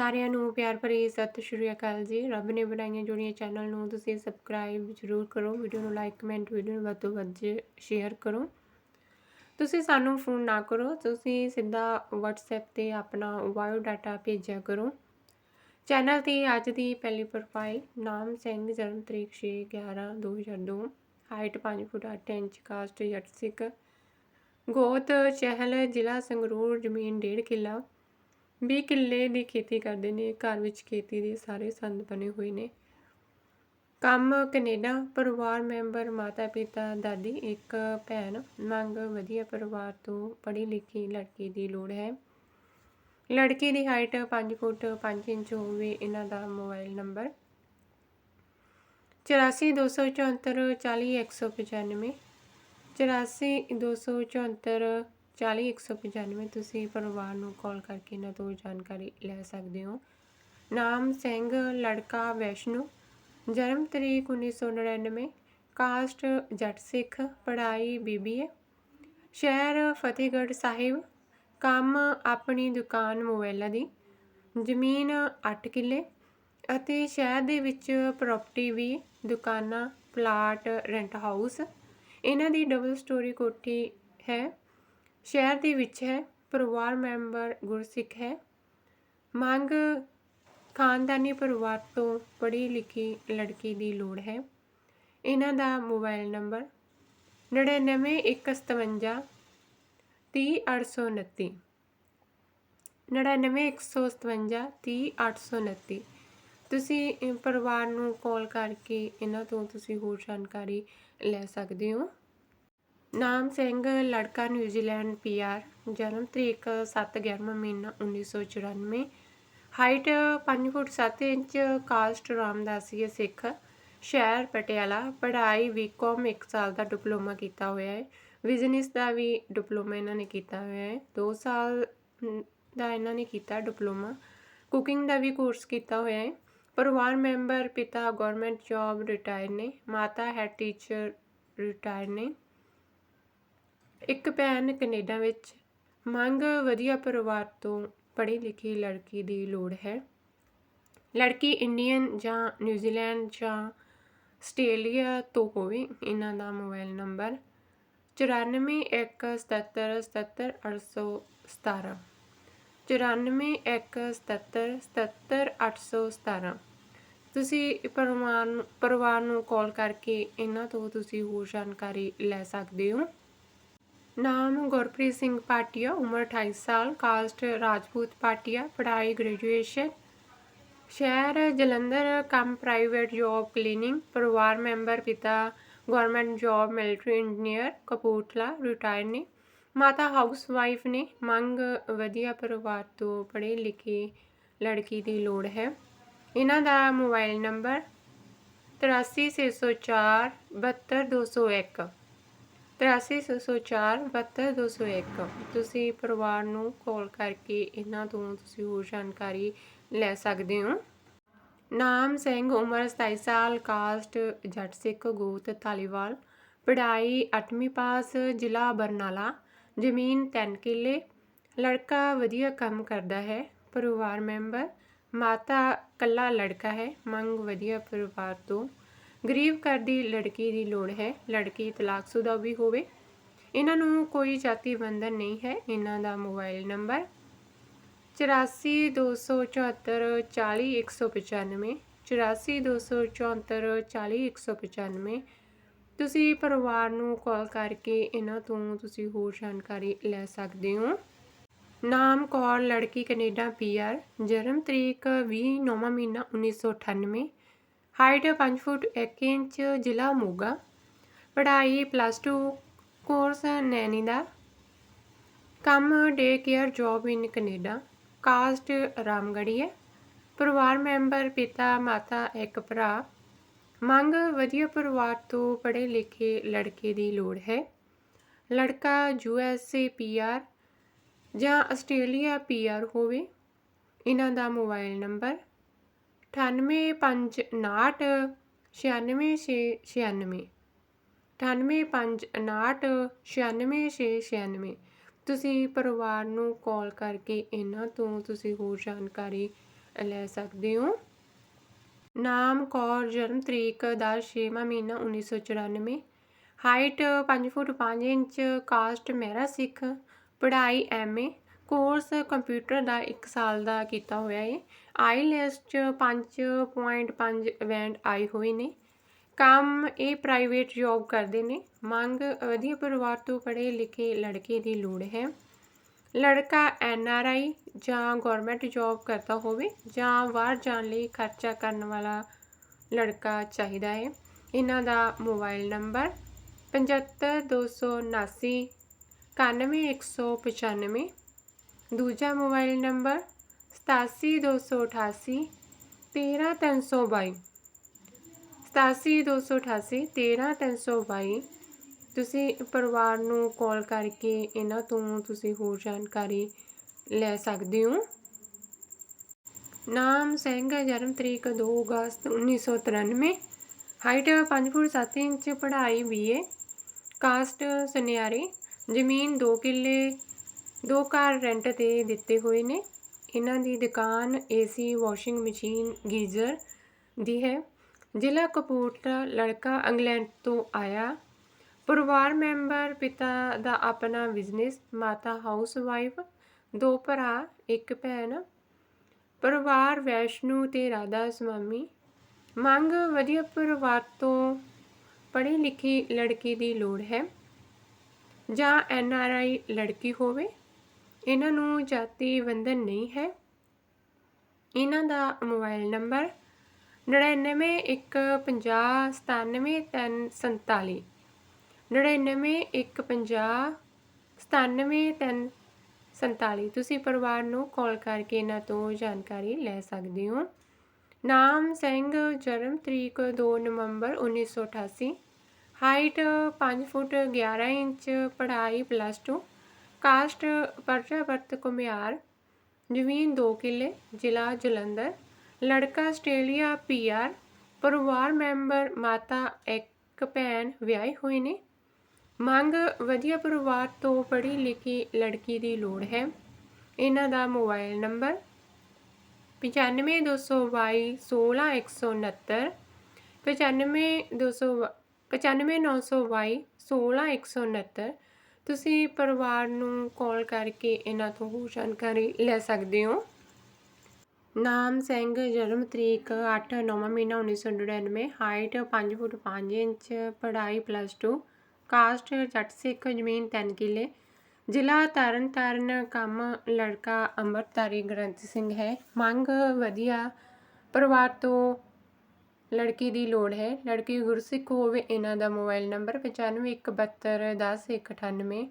ਸਾਰਿਆਂ ਨੂੰ ਪਿਆਰ ਭਰੀ ਸਤਿ ਸ਼੍ਰੀ ਅਕਾਲ ਜੀ। ਰੱਬ ਨੇ ਬਣਾਈਆਂ ਜੁੜੀਆਂ ਚੈਨਲ ਨੂੰ ਤੁਸੀਂ ਸਬਸਕ੍ਰਾਈਬ ਜ਼ਰੂਰ ਕਰੋ ਵੀਡੀਓ ਨੂੰ ਲਾਈਕ ਕਮੈਂਟ ਵੀਡੀਓ ਨੂੰ ਵੱਧ ਤੋਂ ਵੱਧ ਸ਼ੇਅਰ ਕਰੋ। ਤੁਸੀਂ ਸਾਨੂੰ ਫੋਨ ਨਾ ਕਰੋ, ਤੁਸੀਂ ਸਿੱਧਾ WhatsApp ਤੇ ਆਪਣਾ ਬਾਇਓ ਡਾਟਾ ਭੇਜਿਆ ਕਰੋ। ਚੈਨਲ ਤੇ ਅੱਜ ਦੀ ਪਹਿਲੀ ਪ੍ਰੋਫਾਈਲ ਨਾਮ ਸਿੰਘ, ਜਨਮ ਤਰੀਕ 6 11 2002 ਹਾਈਟ 5 ਫੁੱਟ 8 ਇੰਚ ਕਾਸਟ ਜੱਟ ਸਿੱਖ, ਗੋਤ ਚਹਿਲ ਜ਼ਿਲ੍ਹਾ ਸੰਗਰੂਰ, ਜ਼ਮੀਨ 1.5 ਕਿੱਲਾ 20 ਕਿੱਲੇ ਦੀ ਖੇਤੀ ਕਰਦੇ ਨੇ, ਘਰ ਵਿੱਚ ਖੇਤੀ ਦੇ ਸਾਰੇ ਸੰਦ ਬਣੇ ਹੋਏ ਨੇ। ਕੰਮ ਕੈਨੇਡਾ, ਪਰਿਵਾਰ ਮੈਂਬਰ, ਮਾਤਾ ਪਿਤਾ, ਦਾਦੀ, ਇੱਕ ਭੈਣ, ਮੰਗ ਵਧੀਆ ਪਰਿਵਾਰ ਤੋਂ ਪੜ੍ਹੀ ਲਿਖੀ ਲੜਕੀ ਦੀ ਲੋੜ ਹੈ। ਲੜਕੀ ਦੀ ਹਾਈਟ 5 ਫੁੱਟ 5 ਇੰਚ ਹੋਵੇ, ਇਹਨਾਂ ਦਾ ਮੋਬਾਈਲ ਨੰਬਰ 8424 40195 8424 40195 ਤੁਸੀਂ ਪਰਿਵਾਰ ਨੂੰ ਕਾਲ ਕਰਕੇ ਇਹਨਾਂ ਤੋਂ ਜਾਣਕਾਰੀ ਲੈ ਸਕਦੇ ਹੋ। ਨਾਮ ਸਿੰਘ, ਲੜਕਾ ਵੈਸ਼ਨੂ, ਜਨਮ ਤਰੀਕ 1999 ਕਾਸਟ ਜੱਟ ਸਿੱਖ, ਪੜ੍ਹਾਈ ਬੀਬੀਏ ਸ਼ਹਿਰ ਫਤਿਹਗੜ੍ਹ ਸਾਹਿਬ, ਕੰਮ ਆਪਣੀ ਦੁਕਾਨ ਮੋਬਾਈਲਾਂ ਦੀ, ਜ਼ਮੀਨ 8 ਕਿੱਲੇ ਅਤੇ ਸ਼ਹਿਰ ਦੇ ਵਿੱਚ ਪ੍ਰਾਪਰਟੀ ਵੀ ਦੁਕਾਨਾਂ, ਪਲਾਟ ਰੈਂਟ ਹਾਊਸ ਇਹਨਾਂ ਦੀ ਡਬਲ ਸਟੋਰੀ ਕੋਠੀ ਹੈ। ਸ਼ਹਿਰ ਦੇ ਵਿੱਚ ਹੈ, ਪਰਿਵਾਰ ਮੈਂਬਰ ਗੁਰਸਿੱਖ ਹੈ। ਮੰਗ ਖਾਨਦਾਨੀ ਪਰਿਵਾਰ ਤੋਂ ਪੜ੍ਹੀ ਲਿਖੀ ਲੜਕੀ ਦੀ ਲੋੜ ਹੈ। ਇਹਨਾਂ ਦਾ ਮੋਬਾਈਲ ਨੰਬਰ 99157 30829 99157 30829 ਤੁਸੀਂ ਪਰਿਵਾਰ ਨੂੰ ਕਾਲ ਕਰਕੇ ਇਹਨਾਂ ਤੋਂ ਤੁਸੀਂ ਹੋਰ ਜਾਣਕਾਰੀ ਲੈ ਸਕਦੇ ਹੋ। ਨਾਮ ਸਿੰਘ, ਲੜਕਾ ਨਿਊਜ਼ੀਲੈਂਡ ਪੀਆਰ ਜਨਮ ਤਰੀਕ 7/11 ਮਹੀਨਾ 1994 height 5 foot 7 inch, caste Ramdasia Sikh. ਸ਼ਹਿਰ ਪਟਿਆਲਾ, ਪੜ੍ਹਾਈ ਬੀਕਾਮ 1 ਸਾਲ ਦਾ ਡਿਪਲੋਮਾ ਕੀਤਾ ਹੋਇਆ ਹੈ। ਬਿਜ਼ਨਸ ਦਾ ਵੀ ਡਿਪਲੋਮਾ ਇਹਨਾਂ ਨੇ ਕੀਤਾ ਹੋਇਆ ਹੈ। 2 ਸਾਲ ਦਾ ਇਹਨਾਂ ਨੇ ਕੀਤਾ ਡਿਪਲੋਮਾ। ਕੁਕਿੰਗ ਦਾ ਵੀ ਕੋਰਸ ਕੀਤਾ ਹੋਇਆ ਹੈ। ਪਰਿਵਾਰ ਮੈਂਬਰ, ਪਿਤਾ ਗਵਰਨਮੈਂਟ ਜੌਬ ਰਿਟਾਇਰ ਨੇ, ਮਾਤਾ ਹੈ ਟੀਚਰ ਰਿਟਾਇਰ ਨੇ। ਇੱਕ ਭੈਣ ਕੈਨੇਡਾ ਵਿੱਚ ਮੰਗ ਵਧੀਆ ਪਰਿਵਾਰ ਤੋਂ ਪੜ੍ਹੀ ਲਿਖੀ ਲੜਕੀ ਦੀ ਲੋੜ ਹੈ। ਲੜਕੀ ਇੰਡੀਅਨ ਜਾਂ ਨਿਊਜ਼ੀਲੈਂਡ ਜਾਂ ਆਸਟ੍ਰੇਲੀਆ ਤੋਂ ਹੋਵੇ, ਇਹਨਾਂ ਦਾ ਮੋਬਾਈਲ ਨੰਬਰ 9417777817 9417777817 ਤੁਸੀਂ ਪਰਿਵਾਰ ਨੂੰ ਪਰਿਵਾਰ ਨੂੰ ਕਾਲ ਕਰਕੇ ਇਹਨਾਂ ਤੋਂ ਤੁਸੀਂ ਹੋਰ ਜਾਣਕਾਰੀ ਲੈ ਸਕਦੇ ਹੋ। ਨਾਮ ਗੁਰਪ੍ਰੀਤ ਸਿੰਘ ਪਾਟਿਆ ਉਮਰ 28 ਸਾਲ, ਕਾਸਟ ਰਾਜਪੂਤ ਪਾਟਿਆ ਪੜ੍ਹਾਈ ਗ੍ਰੈਜੂਏਸ਼ਨ ਸ਼ਹਿਰ ਜਲੰਧਰ, ਕੰਮ ਪ੍ਰਾਈਵੇਟ ਜੌਬ ਕਲੀਨਿੰਗ ਪਰਿਵਾਰ ਮੈਂਬਰ ਪਿਤਾ government job military engineer Kapurthala retire ਨੇ। ਮਾਤਾ ਹਾਊਸ ਵਾਈਫ ਨੇ, ਮੰਗ ਵਧੀਆ ਪਰਿਵਾਰ ਤੋਂ ਪੜ੍ਹੇ ਲਿਖੇ ਲੜਕੀ ਦੀ ਲੋੜ ਹੈ। ਇਹਨਾਂ ਦਾ ਮੋਬਾਈਲ ਨੰਬਰ 83604 72201 83604 72201 ਤੁਸੀਂ ਪਰਿਵਾਰ ਨੂੰ ਕਾਲ ਕਰਕੇ ਇਹਨਾਂ ਤੋਂ ਤੁਸੀਂ ਹੋਰ ਜਾਣਕਾਰੀ ਲੈ ਸਕਦੇ ਹੋ। ਨਾਮ ਸਿੰਘ, ਉਮਰ 27 ਸਾਲ, ਕਾਸਟ, ਜੱਟ ਸਿੱਖ, ਗੋਤ, ਧਾਲੀਵਾਲ। ਪੜ੍ਹਾਈ 8ਵੀਂ ਪਾਸ, ਜ਼ਿਲ੍ਹਾ ਬਰਨਾਲਾ। ਜ਼ਮੀਨ 3 ਕਿੱਲੇ। ਲੜਕਾ ਵਧੀਆ ਕੰਮ ਕਰਦਾ ਹੈ, ਪਰਿਵਾਰ ਮੈਂਬਰ। ਮਾਤਾ ਕੱਲਾ ਲੜਕਾ ਹੈ, ਮੰਗ ਵਧੀਆ ਪਰਿਵਾਰ ਤੋਂ। ਗਰੀਬ ਘਰ ਦੀ ਲੜਕੀ ਦੀ ਲੋੜ ਹੈ। ਲੜਕੀ ਤਲਾਕਸ਼ੁਦਾ ਵੀ ਹੋਵੇ। ਇਹਨਾਂ ਨੂੰ ਕੋਈ ਜਾਤੀ ਬੰਧਨ ਨਹੀਂ ਹੈ। ਇਹਨਾਂ ਦਾ ਮੋਬਾਈਲ ਨੰਬਰ 8424 40195 8424 40195 ਤੁਸੀਂ ਪਰਿਵਾਰ ਨੂੰ ਕਾਲ ਕਰਕੇ ਇਹਨਾਂ ਤੋਂ ਤੁਸੀਂ ਹੋਰ ਜਾਣਕਾਰੀ ਲੈ ਸਕਦੇ ਹੋ। ਨਾਮ ਕੌਰ ਲੜਕੀ, ਕੈਨੇਡਾ ਪੀਆਰ ਜਨਮ ਤਰੀਕ 20 ਨੌਵਾਂ ਮਹੀਨਾ 1998 ਹਾਈਟ 5 ਫੁੱਟ 1 ਇੰਚ, ਜ਼ਿਲ੍ਹਾ ਮੋਗਾ। ਪੜ੍ਹਾਈ ਪਲੱਸ 2 ਕੋਰਸ ਨੈਨੀ ਦਾ। ਕੰਮ day care job in Canada. Caste Ramgarhia ਹੈ ਪਰਿਵਾਰ ਮੈਂਬਰ, ਪਿਤਾ, ਮਾਤਾ, ਇੱਕ ਭਰਾ। ਮੰਗ ਵਧੀਆ ਪਰਿਵਾਰ ਤੋਂ ਪੜ੍ਹੇ ਲਿਖੇ ਲੜਕੇ ਦੀ ਲੋੜ ਹੈ। ਲੜਕਾ U S A P R ਜਾਂ ਆਸਟ੍ਰੇਲੀਆ ਪੀ ਆਰ ਹੋਵੇ। ਇਹਨਾਂ ਦਾ ਮੋਬਾਈਲ ਨੰਬਰ 9859 96696 9859 96696 ਤੁਸੀਂ ਪਰਿਵਾਰ ਨੂੰ ਕਾਲ ਕਰਕੇ ਇਹਨਾਂ ਤੋਂ ਤੁਸੀਂ ਹੋਰ ਜਾਣਕਾਰੀ ਲੈ ਸਕਦੇ ਹੋ। ਨਾਮ ਕੌਰ, ਜਨਮ ਤਰੀਕ ਦਾ 6ਵਾਂ ਮਹੀਨਾ 1994 height 5 foot 5 inch, caste Mehra Sikh. ਪੜ੍ਹਾਈ ਐਮਏ ਕੋਰਸ ਕੰਪਿਊਟਰ ਦਾ 1 ਸਾਲ ਦਾ ਕੀਤਾ ਹੋਇਆ ਹੈ ਆਈਲੈਸ ਚ 5.5 ਇਵੈਂਟ ਆਏ ਹੋਏ ਨੇ। ਕੰਮ ਇਹ ਪ੍ਰਾਈਵੇਟ ਜੌਬ ਕਰਦੇ ਨੇ। ਮੰਗ ਵਧੀਆ ਪਰਿਵਾਰ ਤੋਂ ਪੜ੍ਹੇ ਲਿਖੇ ਲੜਕੇ ਦੀ ਲੋੜ ਹੈ। ਲੜਕਾ ਐਨ ਆਰ ਆਈ ਜਾਂ ਗਵਰਨਮੈਂਟ ਜੌਬ ਕਰਦਾ ਹੋਵੇ ਜਾਂ ਬਾਹਰ ਜਾਣ ਲਈ ਖਰਚਾ ਕਰਨ ਵਾਲਾ ਲੜਕਾ ਚਾਹੀਦਾ ਹੈ। ਇਹਨਾਂ ਦਾ ਮੋਬਾਈਲ ਨੰਬਰ 75279 91195 ਦੂਜਾ ਮੋਬਾਈਲ ਨੰਬਰ 87288 13322 87288 13322 ਤੁਸੀਂ ਪਰਿਵਾਰ ਨੂੰ ਕਾਲ ਕਰਕੇ ਇਹਨਾਂ ਤੋਂ ਤੁਸੀਂ ਹੋਰ ਜਾਣਕਾਰੀ ਲੈ ਸਕਦੇ ਹੋ। ਨਾਮ ਸਿੰਘ ਜਨਮ ਤਰੀਕ 2 ਅਗਸਤ 1993 ਹਾਈਟ 5 ਫੁੱਟ 7 ਇੰਚ, ਪੜ੍ਹਾਈ ਬੀਏ, ਕਾਸਟ ਸੁਨਿਆਰੇ, ਜ਼ਮੀਨ 2 ਕਿੱਲੇ ਦੋ ਘਰ ਰੈਂਟ ਤੇ ਦਿੱਤੇ ਹੋਏ ਨੇ। ਇਹਨਾਂ ਦੀ ਦੁਕਾਨ A C washing machine geyser ਦੀ ਹੈ। ਜ਼ਿਲ੍ਹਾ ਕਪੂਰਥਲਾ ਲੜਕਾ ਇੰਗਲੈਂਡ ਤੋਂ ਆਇਆ। ਪਰਿਵਾਰ ਮੈਂਬਰ ਪਿਤਾ ਦਾ ਆਪਣਾ ਬਿਜ਼ਨਸ, ਮਾਤਾ ਹਾਊਸ ਵਾਈਫ, ਦੋ ਭਰਾ, ਇੱਕ ਭੈਣ। ਪਰਿਵਾਰ ਵੈਸ਼ਨੂ ਤੇ ਰਾਧਾ ਸਵਾਮੀ। ਮੰਗ ਵਧੀਆ ਪਰਿਵਾਰ ਤੋਂ ਪੜ੍ਹੀ ਲਿਖੀ ਲੜਕੀ ਦੀ ਲੋੜ ਹੈ। ਜਾਂ ਐਨ ਆਰ ਆਈ ਲੜਕੀ ਹੋਵੇ। ਇਹਨਾਂ ਨੂੰ ਜਾਤੀ ਬੰਧਨ ਨਹੀਂ ਹੈ। ਇਹਨਾਂ ਦਾ ਮੋਬਾਈਲ ਨੰਬਰ 9915097347 9915097347 ਤੁਸੀਂ ਪਰਿਵਾਰ ਨੂੰ ਕਾਲ ਕਰਕੇ ਇਹਨਾਂ ਤੋਂ ਜਾਣਕਾਰੀ ਲੈ ਸਕਦੇ ਹੋ। ਨਾਮ ਸਿੰਘ, ਜਨਮ ਤਰੀਕ 2 ਨਵੰਬਰ 1988 ਹਾਈਟ 5 ਫੁੱਟ 11 ਇੰਚ, ਪੜ੍ਹਾਈ ਪਲੱਸ 2 ਕਾਸਟ ਪਰਜਾਵਰਤ ਕੁਮਿਆਰ ਜ਼ਮੀਨ 2 ਕਿੱਲੇ, ਜ਼ਿਲ੍ਹਾ ਜਲੰਧਰ, ਲੜਕਾ ਆਸਟ੍ਰੇਲੀਆ ਪੀਆਰ ਪਰਿਵਾਰ ਮੈਂਬਰ ਮਾਤਾ ਇੱਕ ਭੈਣ ਵਿਆਹੇ ਹੋਏ ਨੇ। ਮੰਗ ਵਧੀਆ ਪਰਿਵਾਰ ਤੋਂ ਪੜ੍ਹੀ ਲਿਖੀ ਲੜਕੀ ਦੀ ਲੋੜ ਹੈ। ਇਹਨਾਂ ਦਾ ਮੋਬਾਈਲ ਨੰਬਰ 9522 16169 95200 95922 16169 ਤੁਸੀਂ ਪਰਿਵਾਰ ਨੂੰ ਕਾਲ ਕਰਕੇ ਇਹਨਾਂ ਤੋਂ ਹੋਰ ਜਾਣਕਾਰੀ ਲੈ ਸਕਦੇ ਹੋ। ਨਾਮ ਸਿੰਘ, ਜਨਮ ਤਰੀਕ 8 ਨੌਵਾਂ ਮਹੀਨਾ 1999 ਹਾਈਟ 5 ਫੁੱਟ 5 ਇੰਚ, ਪੜ੍ਹਾਈ ਪਲੱਸ 2 ਕਾਸਟ ਜੱਟ ਸਿੱਖ, ਜ਼ਮੀਨ 3 ਕਿੱਲੇ। ਜ਼ਿਲ੍ਹਾ ਤਰਨਤਾਰਨ, ਕੰਮ ਲੜਕਾ ਅੰਮ੍ਰਿਤਧਾਰੀ ਗ੍ਰੰਥ ਸਿੰਘ ਹੈ। ਮੰਗ, ਵਧੀਆ। ਪਰਿਵਾਰ ਤੋਂ ਲੜਕੀ ਦੀ ਲੋੜ ਹੈ। ਲੜਕੀ ਗੁਰਸਿੱਖ ਹੋਵੇ, ਇਹਨਾਂ ਦਾ ਮੋਬਾਈਲ ਨੰਬਰ 9517100198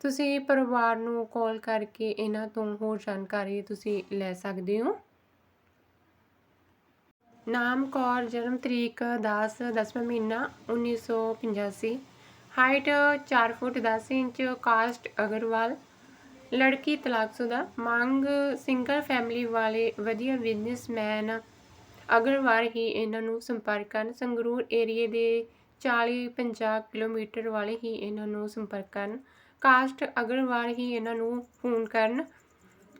ਤੁਸੀਂ ਪਰਿਵਾਰ ਨੂੰ ਕਾਲ ਕਰਕੇ ਇਹਨਾਂ ਤੋਂ ਹੋਰ ਜਾਣਕਾਰੀ ਤੁਸੀਂ ਲੈ ਸਕਦੇ ਹੋ। ਨਾਮ ਕੌਰ, ਜਨਮ ਤਰੀਕ 10 ਦਸਵਾਂ ਮਹੀਨਾ 1985 height 4 foot 10 inch, caste Agarwal. ਲੜਕੀ ਤਲਾਕਸ਼ੁਦਾ ਮੰਗ, ਸਿੰਗਲ ਫੈਮਿਲੀ ਵਾਲੇ, ਵਧੀਆ ਬਿਜ਼ਨਸਮੈਨ ਅਗਰਵਾਲ ਹੀ ਇਹਨਾਂ ਨੂੰ ਸੰਪਰਕ ਕਰਨ, ਸੰਗਰੂਰ ਏਰੀਏ ਦੇ 40-50 ਕਿਲੋਮੀਟਰ ਵਾਲੇ ਹੀ ਇਹਨਾਂ ਨੂੰ ਸੰਪਰਕ ਕਰਨ। ਕਾਸਟ ਅਗਰਵਾਲ ਹੀ ਇਹਨਾਂ ਨੂੰ ਫੋਨ ਕਰਨ।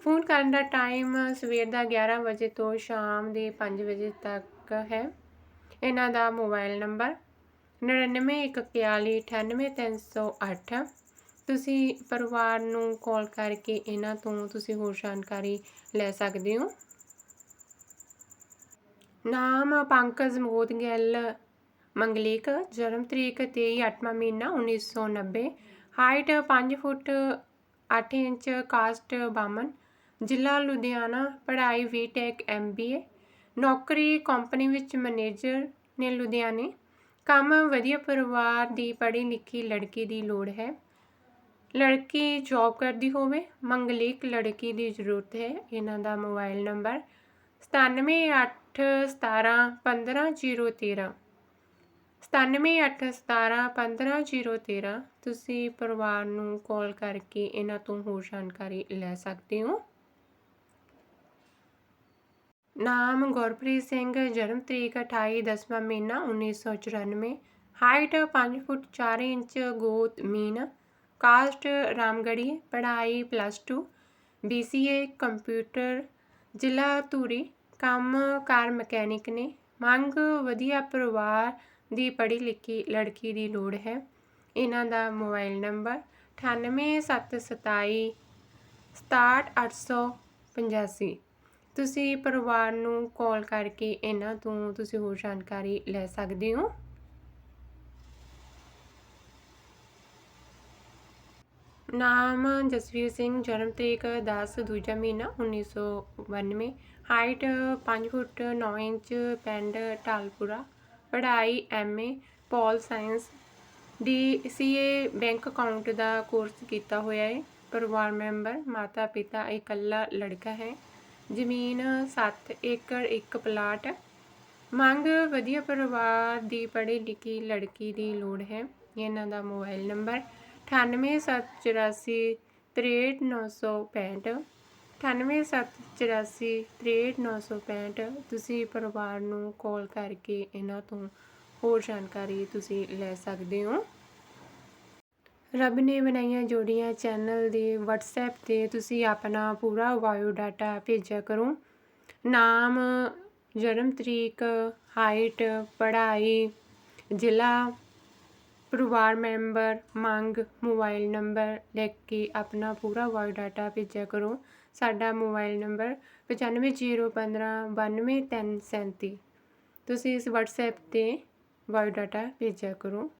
ਫੋਨ ਕਰਨ ਦਾ ਟਾਈਮ ਸਵੇਰ ਦਾ 11 ਵਜੇ ਤੋਂ ਸ਼ਾਮ ਦੇ 5 ਵਜੇ ਤੱਕ ਹੈ। ਇਹਨਾਂ ਦਾ ਮੋਬਾਈਲ ਨੰਬਰ 9914989308 ਤੁਸੀਂ ਪਰਿਵਾਰ ਨੂੰ ਕਾਲ ਕਰਕੇ ਇਹਨਾਂ ਤੋਂ ਤੁਸੀਂ ਹੋਰ ਜਾਣਕਾਰੀ ਲੈ ਸਕਦੇ ਹੋ। ਨਾਮ ਪੰਕਜ ਮੋਦ ਗਿੱਲ ਮੰਗਲੀਕ ਜਨਮ ਤਰੀਕ 23 8ਵਾਂ ਮਹੀਨਾ 1990 ਹਾਈਟ 5 ਫੁੱਟ 8 ਇੰਚ, ਕਾਸਟ ਬਾਮਨ ਜ਼ਿਲ੍ਹਾ ਲੁਧਿਆਣਾ, ਪੜ੍ਹਾਈ ਬੀਟੈਕ ਐਮਬੀਏ ਨੌਕਰੀ ਕੰਪਨੀ ਵਿੱਚ ਮੈਨੇਜਰ ਨੇ ਲੁਧਿਆਣੇ, ਕੰਮ ਵਧੀਆ ਪਰਿਵਾਰ ਦੀ ਪੜ੍ਹੀ ਲਿਖੀ ਲੜਕੀ ਦੀ ਲੋੜ ਹੈ। ਲੜਕੀ ਜੌਬ ਕਰਦੀ ਹੋਵੇ, ਮੰਗਲੀਕ ਲੜਕੀ ਦੀ ਜ਼ਰੂਰਤ ਹੈ, ਇਹਨਾਂ ਦਾ ਮੋਬਾਈਲ ਨੰਬਰ ਸਤਾਨਵੇਂ ਅੱਠ ਸਤਾਰਾਂ ਪੰਦਰਾਂ ਜੀਰੋ ਤੇਰਾਂ। ਸਤਾਨਵੇਂ ਅੱਠ ਸਤਾਰਾਂ ਪੰਦਰਾਂ ਜੀਰੋ ਤੇਰਾਂ। ਤੁਸੀਂ ਪਰਿਵਾਰ ਨੂੰ ਕਾਲ ਕਰਕੇ ਇਹਨਾਂ ਤੋਂ ਹੋਰ ਜਾਣਕਾਰੀ ਲੈ ਸਕਦੇ ਹੋ। ਨਾਮ ਗੁਰਪ੍ਰੀਤ ਸਿੰਘ, ਜਨਮ ਤਰੀਕ 28 ਦਸਵਾਂ ਮਹੀਨਾ 1994 ਹਾਈਟ 5 ਫੁੱਟ 4 ਇੰਚ, ਗੋਤ ਮੀਨ। ਕਾਸਟ ਰਾਮਗੜੀ ਪੜ੍ਹਾਈ ਪਲੱਸ 2 BCA ਕੰਪਿਊਟਰ। ਜ਼ਿਲ੍ਹਾ ਧੂਰੀ, ਕੰਮ ਕਾਰ ਮਕੈਨਿਕ ਨੇ ਮੰਗ ਵਧੀਆ ਪਰਿਵਾਰ ਦੀ ਪੜ੍ਹੀ ਲਿਖੀ ਲੜਕੀ ਦੀ ਲੋੜ ਹੈ। ਇਹਨਾਂ ਦਾ ਮੋਬਾਈਲ ਨੰਬਰ 98727 67885 ਤੁਸੀਂ ਪਰਿਵਾਰ ਨੂੰ ਕਾਲ ਕਰਕੇ ਇਹਨਾਂ ਤੋਂ ਤੁਸੀਂ ਹੋਰ ਜਾਣਕਾਰੀ ਲੈ ਸਕਦੇ ਹੋ। ਨਾਮ ਜਸਵੀਰ ਸਿੰਘ, ਜਨਮ ਤਰੀਕ 10 ਦੂਜਾ ਮਹੀਨਾ 1992 ਹਾਈਟ 5 ਫੁੱਟ 9 ਇੰਚ, ਪਿੰਡ ਟਾਲਪੁਰਾ ਪੜ੍ਹਾਈ M A pol science. D C A bank account the course ਕੀਤਾ ਹੋਇਆ ਹੈ ਪਰਿਵਾਰ ਮੈਂਬਰ, ਮਾਤਾ ਪਿਤਾ ਇਕੱਲਾ ਲੜਕਾ ਹੈ। ਜ਼ਮੀਨ 7 ਏਕੜ ਇੱਕ ਪਲਾਟ ਮੰਗ, ਵਧੀਆ ਪਰਿਵਾਰ ਦੀ ਪੜ੍ਹੀ ਲਿਖੀ ਲੜਕੀ ਦੀ ਲੋੜ ਹੈ। ਇਹਨਾਂ ਦਾ ਮੋਬਾਈਲ ਨੰਬਰ 9874 63965 9874 63965 ਤੁਸੀਂ ਪਰਿਵਾਰ ਨੂੰ ਕਾਲ ਕਰਕੇ ਇਹਨਾਂ ਤੋਂ ਹੋਰ ਜਾਣਕਾਰੀ ਤੁਸੀਂ ਲੈ ਸਕਦੇ ਹੋ। ਰੱਬ ਨੇ ਬਣਾਈਆਂ ਜੋੜੀਆਂ ਚੈਨਲ ਦੇ WhatsApp ਤੇ ਤੁਸੀਂ ਆਪਣਾ ਪੂਰਾ ਬਾਇਓ ਡਾਟਾ ਭੇਜਿਆ ਕਰੋ। ਨਾਮ, ਜਨਮ ਤਰੀਕ, ਹਾਈਟ, ਪੜ੍ਹਾਈ, ਜ਼ਿਲ੍ਹਾ ਪਰਿਵਾਰ ਮੈਂਬਰ ਮੰਗ ਮੋਬਾਈਲ ਨੰਬਰ ਲਿਖ ਕੇ ਆਪਣਾ ਪੂਰਾ ਬਾਇਓ ਡਾਟਾ ਭੇਜਿਆ ਕਰੋ। ਸਾਡਾ ਮੋਬਾਈਲ ਨੰਬਰ 9501 92337 ਤੁਸੀਂ ਇਸ ਵਟਸਐਪ ਤੇ ਬਾਇਓ ਡਾਟਾ ਭੇਜਿਆ ਕਰੋ।